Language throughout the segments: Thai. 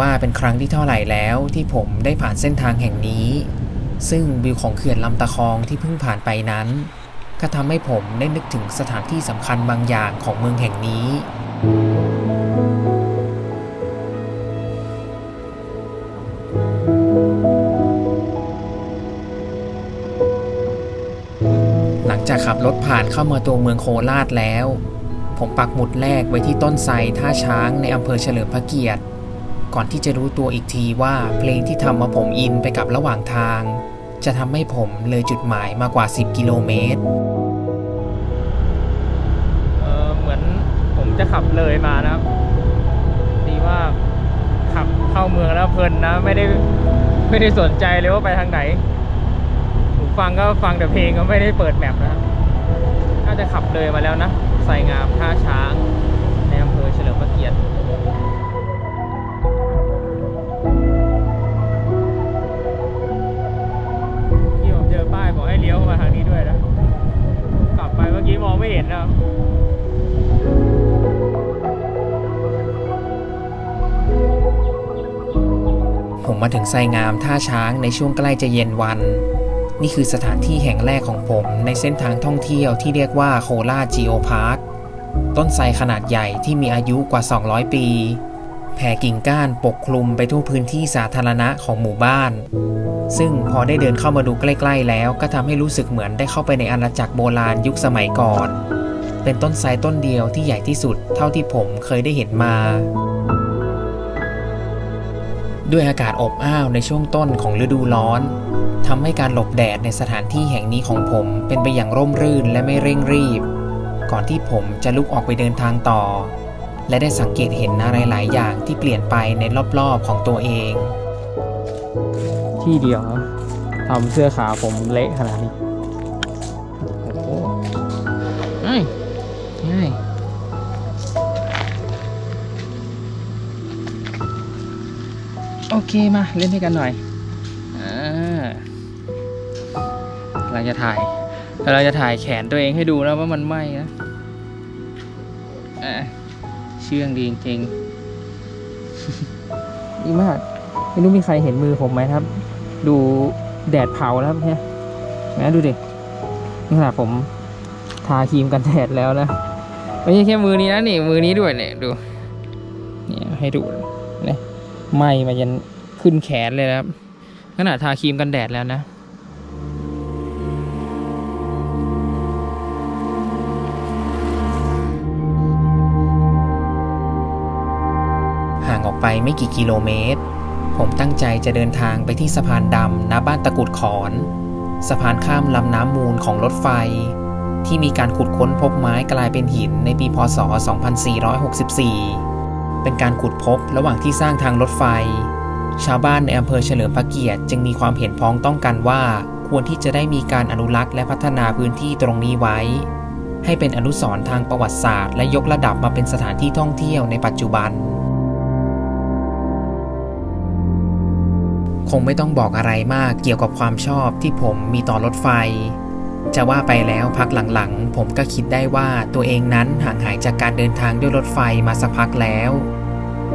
ว่าเป็นครั้งที่เท่าไหร่แล้วที่ผมได้ผ่านเส้นทางแห่งนี้ ซึ่งวิวของเขื่อนลำตะคองที่เพิ่งผ่านไปนั้น ก็ทำให้ผมได้นึกถึงสถานที่สำคัญบางอย่างของเมืองแห่งนี้ หลังจากขับรถผ่านเข้ามาตัวเมืองโคราชแล้วผมปักหมุดแรกไว้ที่ต้นไทรท่าช้างในอำเภอเฉลิมพระเกียรติ ก่อนที่จะรู้ตัวอีกทีว่าเพลงที่ทำมาผมอินไปกับระหว่างทาง จะทำให้ผมเลยจุดหมายมากว่า 10 กิโลเมตรเออเหมือนผมจะขับเลยมานะครับ ดีว่าขับเข้าเมืองแล้วเพลินนะ ไม่ได้ไม่ได้สนใจเลยว่าไปทางไหนหูฟังก็ฟังแต่เพลงก็ไม่ได้เปิดแมปนะน่าจะขับเลยมาแล้วนะไซงามท่าช้างในอำเภอเฉลิมพระเกียรติ เลี้ยวมาทางนี้ด้วยนะกลับไปเมื่อกี้มองไม่เห็นนะครับผมมาถึงไซงามท่าช้างในช่วงใกล้จะเย็นวัน นี่คือสถานที่แห่งแรกของผมในเส้นทางท่องเที่ยวที่เรียกว่าโคราจีโอพาร์คต้นไทรขนาดใหญ่ที่มีอายุกว่า 200 ปี แผ่กิ่งก้านปกคลุมไปทั่วพื้นที่สาธารณะของหมู่บ้าน ซึ่งพอได้เดินเข้ามาดูใกล้ ๆ แล้วก็ทำให้รู้สึกเหมือนได้เข้าไปในอาณาจักรโบราณยุคสมัยก่อน เป็นต้นไทรต้นเดียวที่ใหญ่ที่สุดเท่าที่ผมเคยได้เห็นมา ด้วยอากาศอบอ้าวในช่วงต้นของฤดูร้อนทำให้การหลบแดดในสถานที่แห่งนี้ของผมเป็นไปอย่างร่มรื่นและไม่เร่งรีบ ก่อนที่ผมจะลุกออกไปเดินทางต่อ และได้สังเกตเห็นอะไรหลายอย่างที่เปลี่ยนไปในรอบๆของตัวเอง ที่เดียวครับทำเสื้อขาวผมเละขนาดนี้โอ้โหง่ายง่ายโอเคมาเล่นด้วยกันหน่อยอ่าเราจะถ่ายเราจะถ่ายแขนตัวเองให้ดูนะว่ามันไหมนะอะเชื่องดีจริงๆดีมาก ไม่รู้มีใครเห็นมือผมไหมครับ ดูแดดเผาแล้วเนี่ยนะดูดินี่ขนาดผมทาครีมกันแดดแล้วนะไม่ใช่แค่มือนี้นะนี่มือนี้ด้วยเนี่ยดูเนี่ยให้ดูเนี่ยไหมมายันขึ้นแขนเลยนะครับขนาดทาครีมกันแดดแล้วนะ ไปไม่กี่กิโลเมตร ผมตั้งใจจะเดินทางไปที่สะพานดำณบ้านตะกุดขอน สะพานข้ามลำน้ำมูลของรถไฟ ที่มีการขุดค้นพบไม้กลายเป็นหินในปีพศ 2464 เป็นการขุดพบระหว่างที่สร้างทางรถไฟ ชาวบ้านในอำเภอเฉลิมพระเกียรติจึงมีความเห็นพ้องต้องกันว่าควรที่จะได้มีการอนุรักษ์และพัฒนาพื้นที่ตรงนี้ไว้ ให้เป็นอนุสรณ์ทางประวัติศาสตร์ และยกระดับมาเป็นสถานที่ท่องเที่ยวในปัจจุบัน คงไม่ต้องบอกอะไรมากเกี่ยวกับความชอบที่ผมมีต่อรถไฟ จะว่าไปแล้วพักหลังๆ ผมก็คิดได้ว่าตัวเองนั้นห่างหายจากการเดินทางด้วยรถไฟมาสักพักแล้ว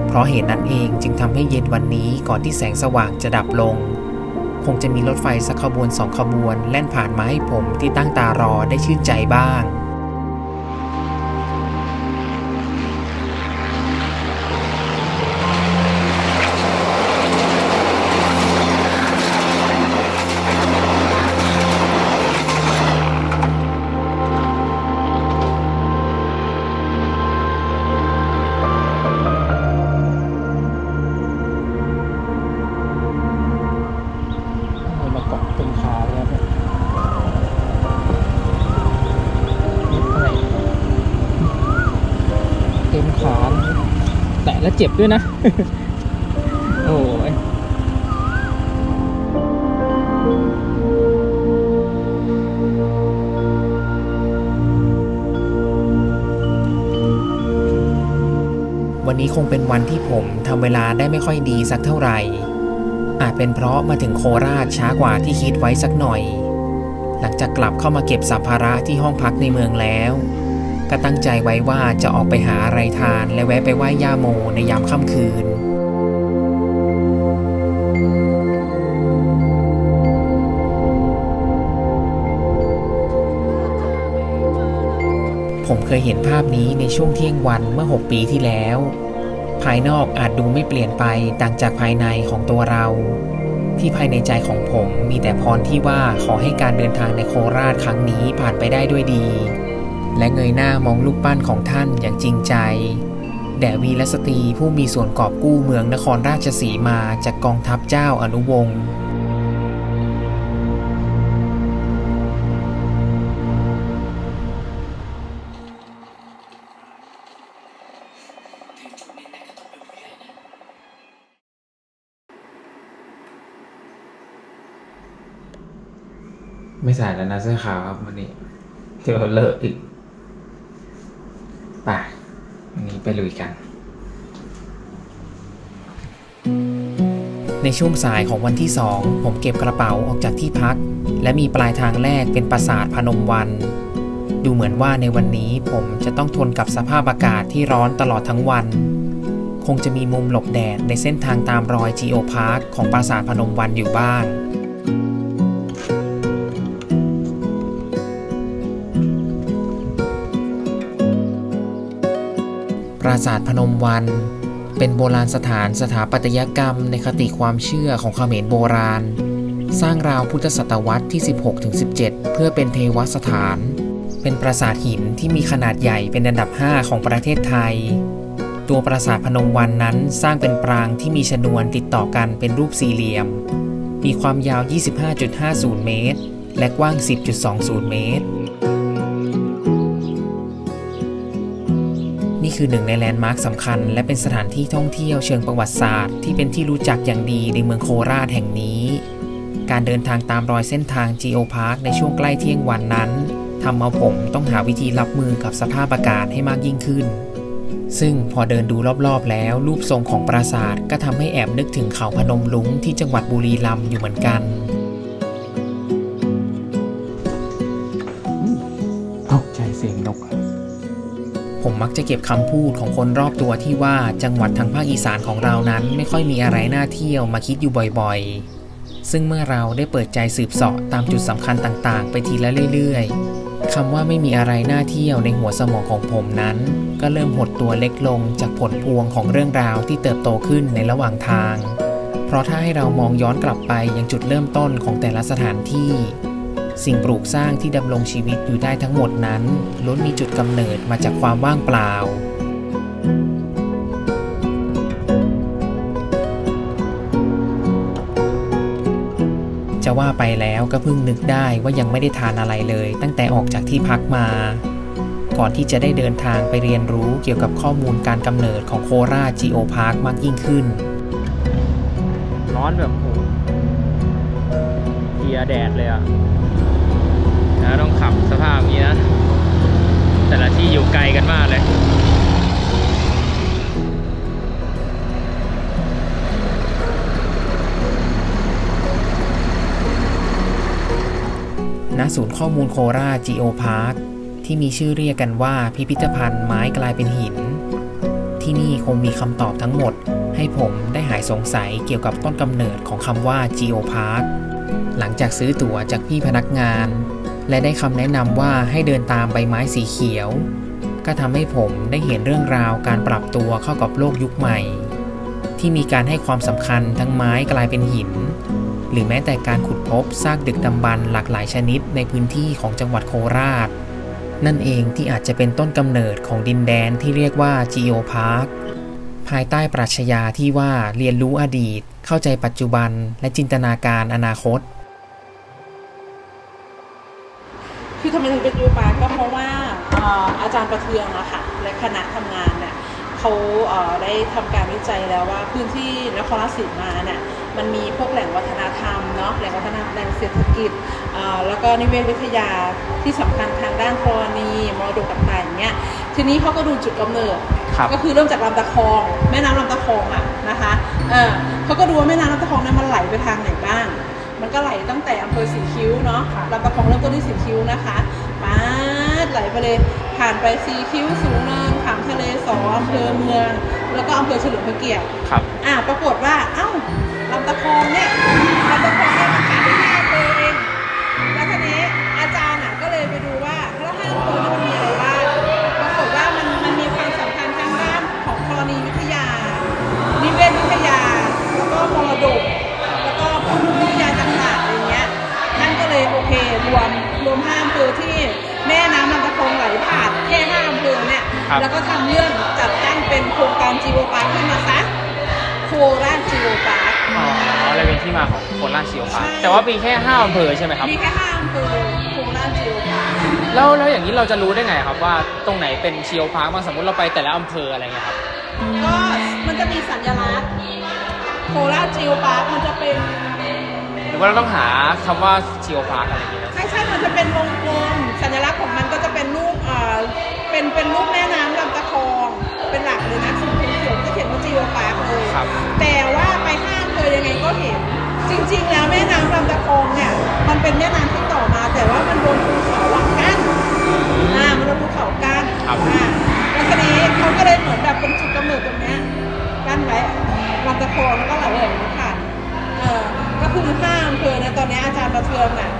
เพราะเหตุนั้นเองจึงทำให้เย็นวันนี้ก่อนที่แสงสว่างจะดับลง คงจะมีรถไฟสักขบวนสองขบวนแล่นผ่านมาให้ผมที่ตั้งตารอได้ชื่นใจบ้าง เจ็บด้วยนะ โอ้ยวันนี้คงเป็นวันที่ผมทำเวลาได้ไม่ค่อยดีสักเท่าไหร่ อาจเป็นเพราะมาถึงโคราชช้ากว่าที่คิดไว้สักหน่อย หลังจากกลับเข้ามาเก็บสัมภาระที่ห้องพักในเมืองแล้ว ก็ตั้งใจไว้ว่าจะออกไปหาอะไรทานและแวะไปไหว้ย่าโมในยามค่ำคืน ผมเคยเห็นภาพนี้ในช่วงเที่ยงวันเมื่อ 6 ปีที่แล้ว ภายนอกอาจดูไม่เปลี่ยนไปต่างจากภายในของตัวเราที่ภายในใจของผมมีแต่พรที่ว่าขอให้การเดินทางในโคราชครั้งนี้ผ่านไปได้ด้วยดี และเงยหน้ามองรูปปั้นของท่านอย่างจริงใจ แด่วีรสตรีผู้มีส่วนกอบกู้เมืองนครราชสีมาจากกองทัพเจ้าอนุวงศ์ไม่ใส่แล้วนะเสื้อขาวครับวันนี้เดี๋ยวเลอะอีกไปวันนี้ ไปลุยกัน ในช่วงสายของวันที่สองผมเก็บกระเป๋าออกจากที่พัก และมีปลายทางแรกเป็นปราสาทพนมวัน ดูเหมือนว่าในวันนี้ผมจะต้องทนกับสภาพอากาศที่ร้อนตลอดทั้งวัน คงจะมีมุมหลบแดดในเส้นทางตามรอยจีโอพาร์คของปราสาทพนมวันอยู่บ้าง ราสาทพนมวัน เป็นโบราณสถานสถาปัตยกรรมในคติความเชื่อของเขมรโบราณ สร้างราวพุทธศตวรรษที่ 16-17 เพื่อเป็นเทวสถาน เป็นปราสาทหินที่มีขนาดใหญ่เป็นอันดับ 5 ของประเทศไทย ตัวปราสาทพนมวันนั้นสร้างเป็นปรางที่มีชนวนติดต่อกันเป็นรูปสี่เหลี่ยม มีความยาว 25.50 เมตร และกว้าง 10.20 เมตร คือหนึ่งในแลนด์มาร์คสำคัญ และเป็นสถานที่ท่องเที่ยวเชิงประวัติศาสตร์ ที่เป็นที่รู้จักอย่างดีในเมืองโคราชแห่งนี้ การเดินทางตามรอยเส้นทาง Geo Park ในช่วงใกล้เที่ยงวันนั้นทำเอาผมต้องหาวิธีรับมือกับสภาพอากาศให้มากยิ่งขึ้น ซึ่งพอเดินดูรอบๆ แล้ว รูปทรงของปราสาทก็ทำให้แอบนึกถึงเขาพนมลุงที่จังหวัดบุรีรัมย์อยู่เหมือนกันตกใจเสียงนกอะ ผมมักจะเก็บคำพูดของคนรอบตัวที่ว่าจังหวัดทางภาคอีสานของเรานั้นไม่ค่อยมีอะไรน่าเที่ยวมาคิดอยู่บ่อยๆ ซึ่งเมื่อเราได้เปิดใจสืบเสาะตามจุดสำคัญต่างๆ ไปทีละเรื่อยๆคำว่าไม่มีอะไรน่าเที่ยวในหัวสมองของผมนั้น ก็เริ่มหดตัวเล็กลงจากผลพวงของเรื่องราวที่เติบโตขึ้นในระหว่างทาง เพราะถ้าให้เรามองย้อนกลับไปยังจุดเริ่มต้นของแต่ละสถานที่ สิ่งปลูกสร้างที่ดำรงชีวิตอยู่ได้ทั้งหมดนั้นล้วนมีจุดกำเนิดมาจากความว่างเปล่า จะว่าไปแล้วก็เพิ่งนึกได้ว่ายังไม่ได้ทานอะไรเลย ตั้งแต่ออกจากที่พักมา ก่อนที่จะได้เดินทางไปเรียนรู้เกี่ยวกับข้อมูลการกำเนิดของโคราจีโอพาร์คมากยิ่งขึ้น ร้อนแบบโอ้โหเทียแดดเลยอะ นะต้องขับสภาพอย่างนี้นะ แต่ละที่อยู่ไกลกันมากเลยณศูนย์ข้อมูลโคราช Geo Park ที่มีชื่อเรียกกันว่าพิพิธภัณฑ์ไม้กลายเป็นหิน ที่นี่คงมีคำตอบทั้งหมด ให้ผมได้หายสงสัยเกี่ยวกับต้นกำเนิดของคำว่า Geo Park หลังจากซื้อตั๋วจากพี่พนักงาน และได้คำแนะนำว่าให้เดินตามใบไม้สีเขียว ก็ทำให้ผมได้เห็นเรื่องราวการปรับตัวเข้ากับโลกยุคใหม่ ที่มีการให้ความสำคัญทั้งไม้กลายเป็นหิน หรือแม้แต่การขุดพบซากดึกดำบรรพ์หลากหลายชนิดในพื้นที่ของจังหวัดโคราช นั่นเองที่อาจจะเป็นต้นกำเนิดของดินแดนที่เรียกว่า Geo Park ภายใต้ปรัชญาที่ว่าเรียนรู้อดีต เข้าใจปัจจุบัน และจินตนาการอนาคต คือทำไมถึงเป็นยูปาก็เพราะว่าเอ่ออาจารย์ประเทืองอะค่ะและคณะทำงานเนี่ยเขาเอ่อได้ทำการวิจัยแล้วว่าพื้นที่นครราชสีมาเนี่ยมันมีพวกแหล่งวัฒนธรรมเนาะแหล่งวัฒนธรรมแหล่งเศรษฐกิจเอ่อแล้วก็นิเวศวิทยาที่สำคัญทางด้านธรณีมรดกต่างๆอย่างเงี้ยทีนี้เขาก็ดูจุดกำเนิดครับก็คือเริ่มจากลำตะคอง แม่น้ำลำตะคองอะนะคะเออเขาก็ดูว่าแม่น้ำลำตะคองเนี่ยมันไหลไปทางไหนบ้างมัน ก็ไหลตั้งแต่อำเภอสีคิ้วเนาะเราประคองเริ่มต้นที่สีคิ้วนะคะมาไหลไปเลยผ่านไปสีคิ้วสูงเนินขามทะเลสออำเภอเมือง แล้วก็อำเภอเฉลิมพระเกียรติครับอ่าปรากฏว่าเอ้าลำตะคองเนี่ยลำตะคองเนี่ยมันขาดได้ค่าเบอร์เองแล้วทีนี้อาจารย์อะก็เลยไปดูว่าแล้วห้าเบอร์มันมีอะไรบ้างปรากฏว่ามันมันมีความสำคัญทางด้านของธรณีวิทยานิเวศวิทยาแล้วก็มรดก เครวมรวมห้ามำเภอที่แม่น้ำลำตะคองไหลผ่านแค่ห้าอำเภอเนี่ยแล้วก็ทำเรื่องจัดตั้งเป็นโครงการจีโอปาร์คขึ้นมาซะโคราชจีโอปาร์ค อ๋อเลยเป็นที่มาของโคราชซีโอพาร์คแต่ว่ามีแค่ห้าอำเภอใช่ไหมครับ มีแค่ห้าอำเภอโคราชจีโอปาร์ค แล้วแล้วอย่างนี้เราจะรู้ได้ไงครับว่าตรงไหนเป็นเชีโอพาร์คบ้างสมมติเราไปแต่ละอำเภออะไรเงี้ยครับ ก็มันจะมีสัญลักษณ์โคราชจิวพาร์คมันจะเป็น รือว่าเราต้องหาคำว่าชิโอพาร์คอะไรอย่างเงี้ยใช่ใช่มันจะเป็นวงกลมสัญลักษณ์ของมันก็จะเป็นรูปอ่าเป็นเป็นรูปแม่น้ำลำตะคอง เป็นหลักเลยนะสีเขียวๆก็เขียนว่าจีโอปาร์เลย ครับแต่ว่าไปห้างเคยยังไงก็เห็น จริงๆ แล้วแม่น้ำลำตะคองเนี่ย มันเป็นแม่น้ำที่ต่อมา แต่ว่ามันโดนภูเขาหลังกั้นอ่ามันโดนภูเขากั้นครับ อ่าแล้วทีนี้เขาก็เลยเหมือนแบบเป็นจุดกำเนิดตรงเนี้ยกั้นไว้ลำตะคองแล้วก็ไหลไหลผ่านเออก็ คือห้าอำเภอเนี่ยตอนนี้อาจารย์ประเทืองน่ะ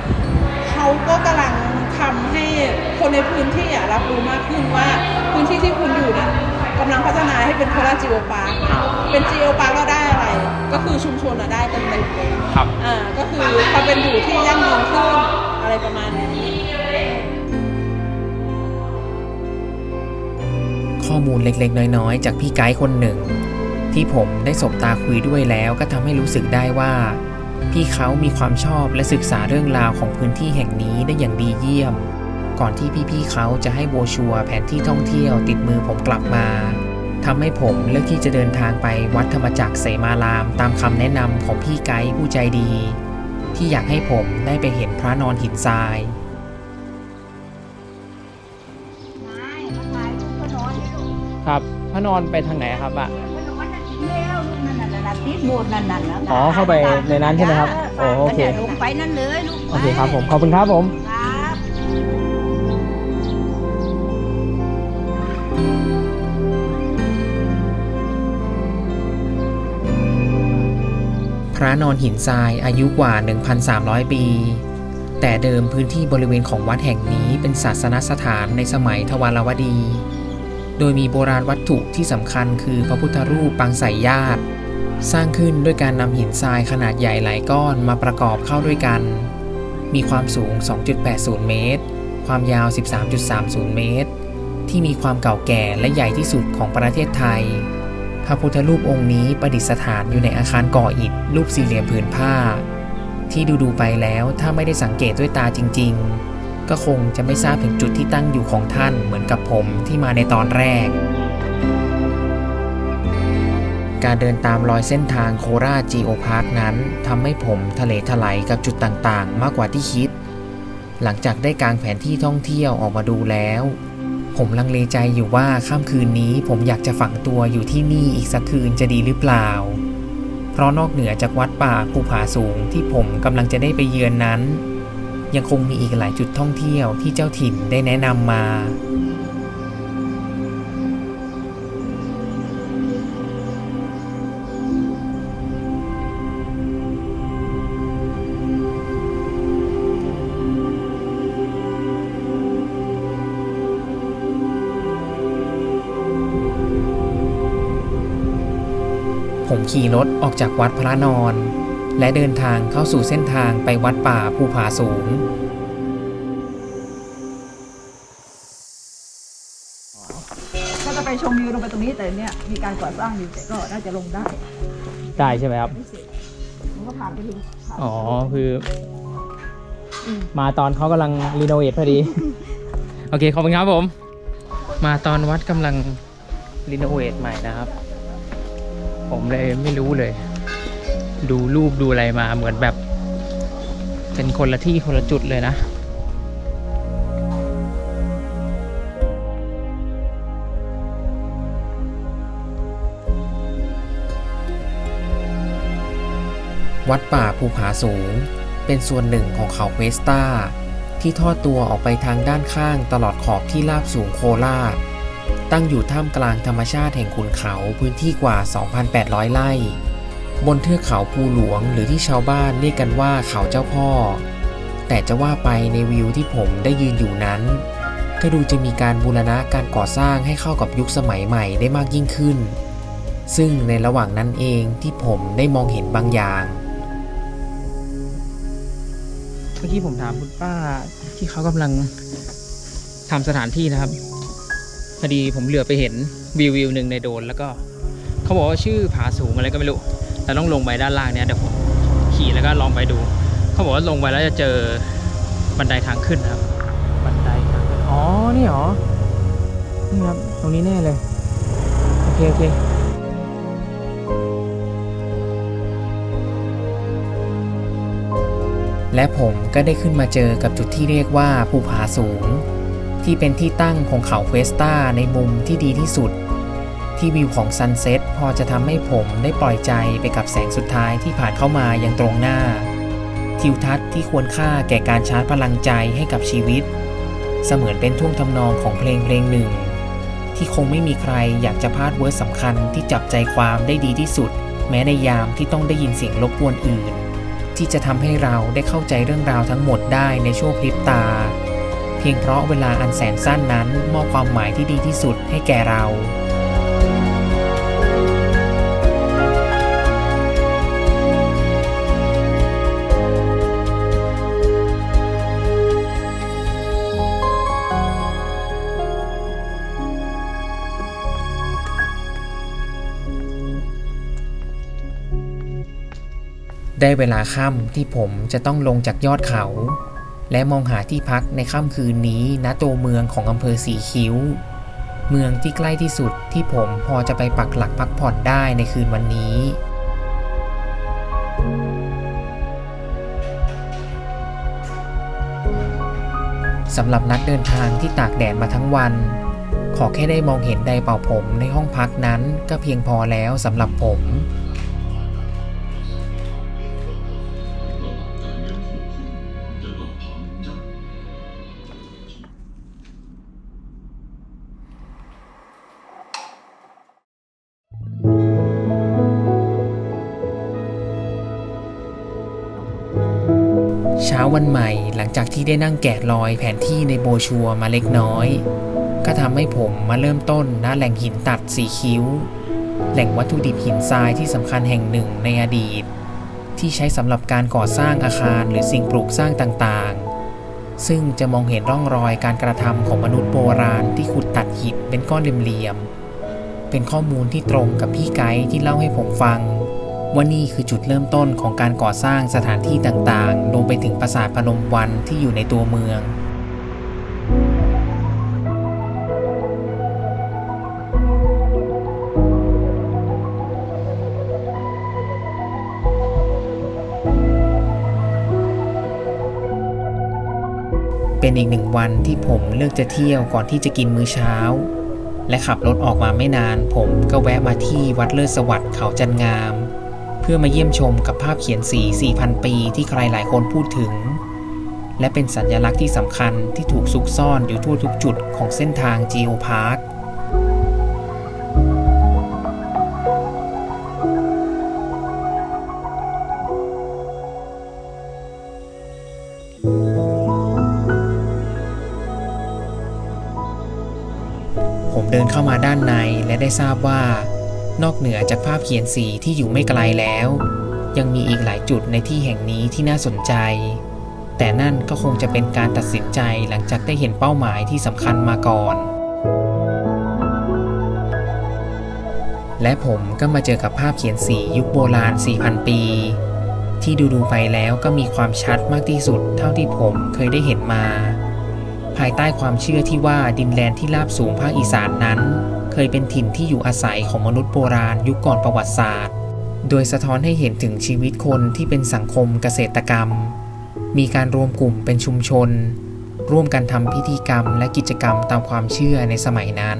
เขาก็กำลังทำให้คนในพื้นที่อะรับรู้มากขึ้นว่าพื้นที่ที่คุณอยู่เนี่ยกำลังพัฒนาให้เป็นโคราชจิโอปาร์คอ่าเป็นจีโอปาร์คเราได้อะไร ก็คือชุมชนอะได้เต็มเต็มๆเลยครับอ่าก็คือความเป็นอยู่ที่ยั่งยืนขึ้นอะไรประมาณนี้ข้อมูลเล็กๆ น้อยๆ จากพี่ไกด์คนหนึ่ง ที่ผมได้สบตาคุยด้วยแล้วก็ทำให้รู้สึกได้ว่า พี่เขามีความชอบและศึกษาเรื่องราวของพื้นที่แห่งนี้ได้อย่างดีเยี่ยม ก่อนที่พี่ๆเขาจะให้โบชัวแผนที่ท่องเที่ยวติดมือผมกลับมาทำให้ผมเลือกที่จะเดินทางไปวัดธรรมจักรเสมาราม ตามคำแนะนำของพี่ไกด์ผู้ใจดี ที่อยากให้ผมได้ไปเห็นพระนอนหินทรายครับพระนอนไปทางไหนครับอะ ติดโบสถ์นั่นน่ะนะอ๋อเข้าไปในนั้นใช่ไหมครับโอ้โอเค ลงไปนั่นเลยลูกโอเคครับผม ขอบคุณครับผม ครับพระนอนหินทรายอายุกว่า 1,300 ปี แต่เดิมพื้นที่บริเวณของวัดแห่งนี้เป็นศาสนสถานในสมัยทวารวดี โดยมีโบราณวัตถุที่สำคัญคือพระพุทธรูปปางสายญาติ สร้างขึ้นด้วยการนำหินทรายขนาดใหญ่หลายก้อนมาประกอบเข้าด้วยกัน มีความสูง 2.80 เมตร ความยาว 13.30 เมตร ที่มีความเก่าแก่และใหญ่ที่สุดของประเทศไทย พระพุทธรูปองค์นี้ประดิษฐานอยู่ในอาคารก่ออิฐรูปสี่เหลี่ยมผืนผ้า ที่ดูดูๆไปแล้วถ้าไม่ได้สังเกตด้วยตาจริง ๆ ก็คงจะไม่ทราบถึงจุดที่ตั้งอยู่ของท่านเหมือนกับผมที่มาในตอนแรก การเดินตามรอยเส้นทางโคราจีโอพาร์คนั้นทำให้ผมทะเลถลายกับจุดต่างๆ มากกว่าที่คิด หลังจากได้กางแผนที่ท่องเที่ยวออกมาดูแล้ว ผมลังเลใจอยู่ว่าค่ำคืนนี้ผมอยากจะฝังตัวอยู่ที่นี่อีกสักคืนจะดีหรือเปล่า เพราะนอกเหนือจากวัดป่าภูผาสูงที่ผมกำลังจะได้ไปเยือนนั้น ยังคงมีอีกหลายจุดท่องเที่ยวที่เจ้าถิ่นได้แนะนำมา ผมขี่รถออกจากวัดพระนอน และเดินทางเข้าสู่เส้นทางไปวัดป่าภูผาสูงก็จะไปชมวิวลงไปตรงนี้แต่เนี่ยมีการก่อสร้างอยู่แต่ก็น่าจะลงได้ได้ใช่ไหมครับ ไม่เสร็จมันก็ผ่านไปถึงผ่านอ๋อ คืออมมาตอนเขากำลังรีโนเวทพอดี โอเค ขอบคุณครับผม มาตอนวัดกำลังรีโนเวทใหม่นะครับ ผมเลยไม่รู้เลย ดูรูปดูอะไรมาเหมือนแบบ เป็นคนละที่คนละจุดเลยนะวัดป่าภูผาสูง เป็นส่วนหนึ่งของเขาเวสตาที่ทอดตัวออกไปทางด้านข้างตลอดขอบที่ราบสูงโคราช ตั้งอยู่ท่ามกลางธรรมชาติแห่งขุนเขาพื้นที่กว่า 2,800 ไร่ บนเทือกเขาภูหลวงหรือที่ชาวบ้านเรียกกันว่าเขาเจ้าพ่อ แต่จะว่าไปในวิวที่ผมได้ยืนอยู่นั้น ก็ดูจะมีการบูรณะการก่อสร้างให้เข้ากับยุคสมัยใหม่ได้มากยิ่งขึ้น ซึ่งในระหว่างนั้นเองที่ผมได้มองเห็นบางอย่างเมื่อกี้ผมถามคุณป้าที่เขากำลังทำสถานที่นะครับ พอดีผมเหลือไปเห็นวิววิวหนึ่งในโดรนแล้วก็เขาบอกว่าชื่อผาสูงอะไรก็ไม่รู้แต่ต้องลงไปด้านล่างเนี่ยเดี๋ยวผมขี่แล้วก็ลองไปดู เขาบอกว่าลงไปแล้วจะเจอบันไดทางขึ้นครับ บันไดทางขึ้นอ๋อนี่เหรอนี่ครับตรงนี้แน่เลยโอเคโอเคและผมก็ได้ขึ้นมาเจอกับจุดที่เรียกว่าภูผาสูง ที่เป็นที่ตั้งของเขาเควสตาในมุมที่ดีที่สุด ที่วิวของซันเซ็ตพอจะทำให้ผมได้ปล่อยใจไปกับแสงสุดท้ายที่ผ่านเข้ามาอย่างตรงหน้า ทิวทัศน์ที่ควรค่าแก่การชาร์จพลังใจให้กับชีวิต เสมือนเป็นท่วงทำนองของเพลงเพลงหนึ่ง ที่คงไม่มีใครอยากจะพลาดเวิร์สสำคัญที่จับใจความได้ดีที่สุด แม้ในยามที่ต้องได้ยินเสียงรบกวนอื่น ที่จะทำให้เราได้เข้าใจเรื่องราวทั้งหมดได้ในช่วงพริบตา พียงเพราะเวลาอันแสนสั้นนั้นมอบความหมายที่ดีที่สุดให้แก่เราได้เวลาค่ำที่ผมจะต้องลงจากยอดเขา และมองหาที่พักในค่ำคืนนี้ณตัวเมืองของอำเภอสีคิ้ว เมืองที่ใกล้ที่สุดที่ผมพอจะไปปักหลักพักผ่อนได้ในคืนวันนี้ สำหรับนักเดินทางที่ตากแดดมาทั้งวัน ขอแค่ได้มองเห็นไดเป่าผมในห้องพักนั้นก็เพียงพอแล้วสำหรับผม ที่ได้นั่งแกะรอยแผนที่ในโบชัวมาเล็กน้อย ก็ทำให้ผมมาเริ่มต้นณแหล่งหินตัดสีคิ้ว แหล่งวัตถุดิบหินทรายที่สำคัญแห่งหนึ่งในอดีต ที่ใช้สำหรับการก่อสร้างอาคารหรือสิ่งปลูกสร้างต่างๆ ซึ่งจะมองเห็นร่องรอยการกระทำของมนุษย์โบราณที่ขุดตัดหินเป็นก้อนเหลี่ยมๆเป็นข้อมูลที่ตรงกับพี่ไกด์ที่เล่าให้ผมฟัง ว่านี่คือจุดเริ่มต้นของการก่อสร้างสถานที่ต่างๆลงไปถึงปราสาทพนมวันที่อยู่ในตัวเมืองเป็นอีกหนึ่งวันที่ผมเลือกจะเที่ยวก่อนที่จะกินมื้อเช้า และขับรถออกมาไม่นาน ผมก็แวะมาที่วัดเลิศสวัสดิ์เขาจันงาม เพื่อมาเยี่ยมชมกับภาพเขียนสี 4,000 ปีที่ใครหลายคนพูดถึง และเป็นสัญลักษณ์ที่สำคัญที่ถูกซุกซ่อนอยู่ทั่วทุกจุดของเส้นทาง Geo Park ผมเดินเข้ามาด้านในและได้ทราบว่า นอกเหนือจากภาพเขียนสีที่อยู่ไม่ไกลแล้ว ยังมีอีกหลายจุดในที่แห่งนี้ที่น่าสนใจ แต่นั่นก็คงจะเป็นการตัดสินใจหลังจากได้เห็นเป้าหมายที่สำคัญมาก่อน และผมก็มาเจอกับภาพเขียนสียุคโบราณ 4,000 ปี ที่ดูๆไปแล้วก็มีความชัดมากที่สุดเท่าที่ผมเคยได้เห็นมา ภายใต้ความเชื่อที่ว่าดินแดนที่ราบสูงภาคอีสานนั้น เคยเป็นถิ่นที่อยู่อาศัยของมนุษย์โบราณยุคก่อนประวัติศาสตร์ โดยสะท้อนให้เห็นถึงชีวิตคนที่เป็นสังคมเกษตรกรรม มีการรวมกลุ่มเป็นชุมชน ร่วมกันทำพิธีกรรมและกิจกรรมตามความเชื่อในสมัยนั้น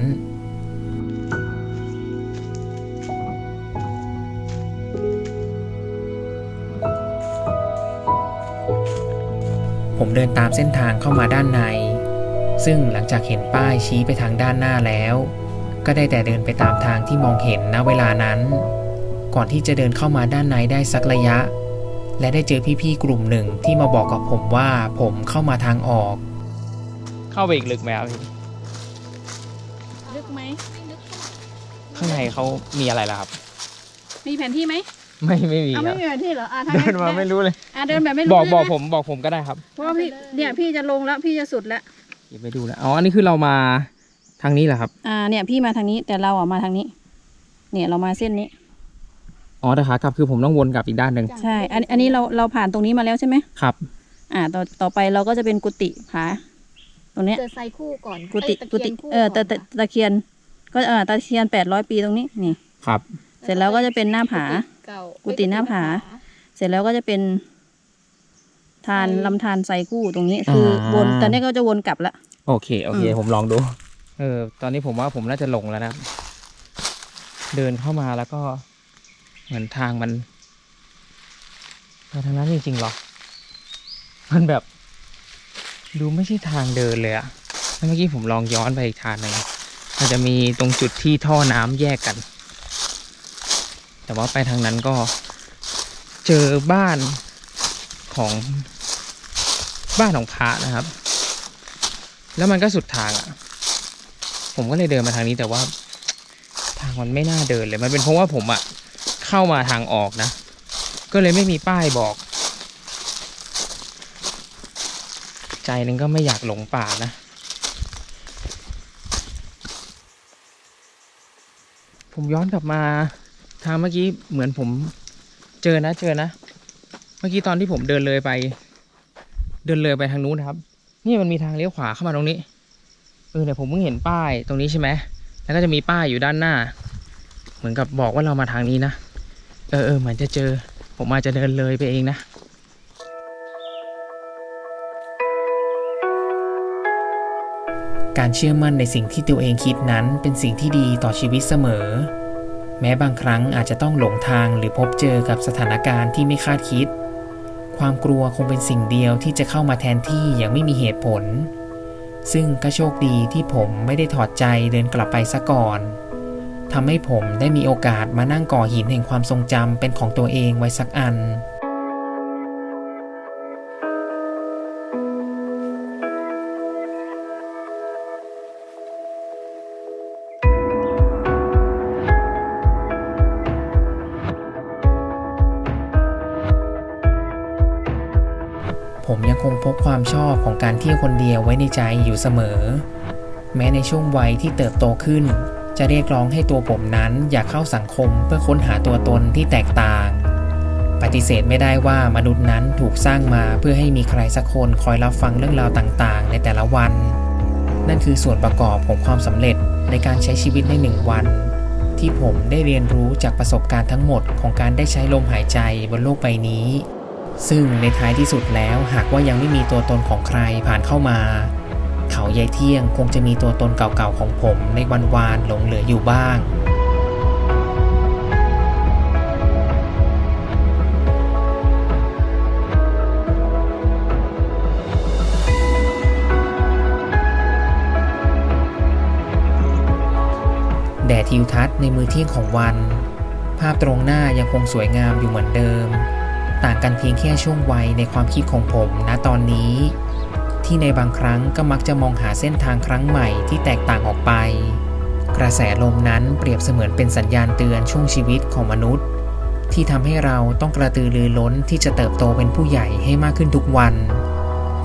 ผมเดินตามเส้นทางเข้ามาด้านใน ซึ่งหลังจากเห็นป้ายชี้ไปทางด้านหน้าแล้ว ก็ได้แต่เดินไปตามทางที่มองเห็นณเวลานั้น ก่อนที่จะเดินเข้ามาด้านในได้สักระยะ และได้เจอพี่ๆกลุ่มหนึ่งที่มาบอกกับผมว่าผมเข้ามาทางออก เข้าไปอีกลึกไหมครับพี่ลึกไหมข้างในเขามีอะไรล่ะครับ มีแผนที่ไหมไม่ไม่มีเอาคไม่รับมีแผนที่เหรออะถ้าเดินมาไม่รู้เลย อะเดินแบบไม่รู้บอกบอกใช่ไหผมบอกผมก็ได้ครับเพราะว่าพี่เนี่ยพี่จะลงแล้วพี่จะสุดแล้วเดี๋ยวไปดูนะอ๋ออันนี้คือเรามา ทางนี้เหรอครับ อ่าเนี่ยพี่มาทางนี้แต่เราอะมาทางนี้ เนี่ยเรามาเส้นนี้ อ๋อแต่ขากลับคือผมต้องวนกลับอีกด้านหนึ่งใช่ อันอันนี้เราเราผ่านตรงนี้มาแล้วใช่ไหมครับ อ่า ต่อต่อไปเราก็จะเป็นกุฏิผาตรงเนี้ยเจอไซคู่ก่อนกุฏิเอ้ยกุฏิตะคียนคู่เออตะก่ตะตะเคียน ก็เออตะเคียนแปดร้อยปีตรงนี้นี่ ครับ เสร็จแล้วก็จะเป็นหน้าผา เก่ากุฏิหน้าผา เสร็จแล้วก็จะเป็น ทานไซลำธารไซคู่ตรงนี้ คืออาวนตอนนี้ก็จะวนกลับละโอเคโอเคอืมผมลองดู เออ ตอนนี้ผมว่าผมน่าจะหลงแล้วนะ เดินเข้ามาแล้วก็เหมือนทางมันไปทางนั้นจริงๆหรอ มันแบบ ดูไม่ใช่ทางเดินเลยอะเมื่อกี้ผมลองย้อนไปอีกทางหนึ่งมันจะมีตรงจุดที่ท่อน้ำแยกกัน แต่ว่าไปทางนั้นก็เจอบ้านของบ้านของพระนะครับ แล้วมันก็สุดทางอะ ผมก็เลยเดินมาทางนี้แต่ว่า ทางมันไม่น่าเดินเลย มันเป็นเพราะว่าผมอะเข้ามาทางออกนะ ก็เลยไม่มีป้ายบอก ใจหนึงก็ไม่อยากหลงป่านะผมย้อนกลับมาทางเมื่อกี้เหมือนผมเจอนะเจอนะ เมื่อกี้ตอนที่ผมเดินเลยไป เดินเลยไปทางนู้นนะครับ นี่มันมีทางเลี้ยวขวาเข้ามาตรงนี้ ออเนี่ยผมเพิ่งเห็นป้ายตรงนี้ใช่ไหมแล้วก็จะมีป้ายอยู่ด้านหน้า เหมือนกับบอกว่าเรามาทางนี้นะ เออเออเหมือนจะเจอ ผมอาจจะเดินเลยไปเองนะการเชื่อมั่นในสิ่งที่ตัวเองคิดนั้นเป็นสิ่งที่ดีต่อชีวิตเสมอ แม้บางครั้งอาจจะต้องหลงทางหรือพบเจอกับสถานการณ์ที่ไม่คาดคิด ความกลัวคงเป็นสิ่งเดียวที่จะเข้ามาแทนที่อย่างไม่มีเหตุผล ซึ่งก็โชคดีที่ผมไม่ได้ถอดใจเดินกลับไปซะก่อนทำให้ผมได้มีโอกาสมานั่งก่อหินแห่งความทรงจำเป็นของตัวเองไว้สักอัน พบความชอบของการเที่ยวคนเดียวไว้ในใจอยู่เสมอ แม้ในช่วงวัยที่เติบโตขึ้น จะเรียกร้องให้ตัวผมนั้นอยากเข้าสังคมเพื่อค้นหาตัวตนที่แตกต่าง ปฏิเสธไม่ได้ว่ามนุษย์นั้นถูกสร้างมาเพื่อให้มีใครสักคนคอยรับฟังเรื่องราวต่างๆ ในแต่ละวัน นั่นคือส่วนประกอบของความสำเร็จในการใช้ชีวิตในหนึ่งวัน ที่ผมได้เรียนรู้จากประสบการณ์ทั้งหมดของการได้ใช้ลมหายใจบนโลกใบนี้ ซึ่งในท้ายที่สุดแล้วหากว่ายังไม่มีตัวตนของใครผ่านเข้ามา เขายายเที่ยงคงจะมีตัวตนเก่าๆของผมในวันวานหลงเหลืออยู่บ้างแดดทิวทัศน์ในมือเที่ยงของวัน ภาพตรงหน้ายังคงสวยงามอยู่เหมือนเดิม ต่างกันเพียงแค่ช่วงวัยในความคิดของผมณตอนนี้ ที่ในบางครั้งก็มักจะมองหาเส้นทางครั้งใหม่ที่แตกต่างออกไป กระแสลมนั้นเปรียบเสมือนเป็นสัญญาณเตือนช่วงชีวิตของมนุษย์ ที่ทำให้เราต้องกระตือรือร้นที่จะเติบโตเป็นผู้ใหญ่ให้มากขึ้นทุกวัน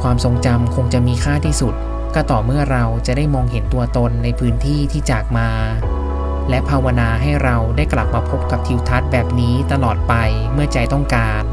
ความทรงจำคงจะมีค่าที่สุด ก็ต่อเมื่อเราจะได้มองเห็นตัวตนในพื้นที่ที่จากมา และภาวนาให้เราได้กลับมาพบกับทิวทัศน์แบบนี้ตลอดไปเมื่อใจต้องการ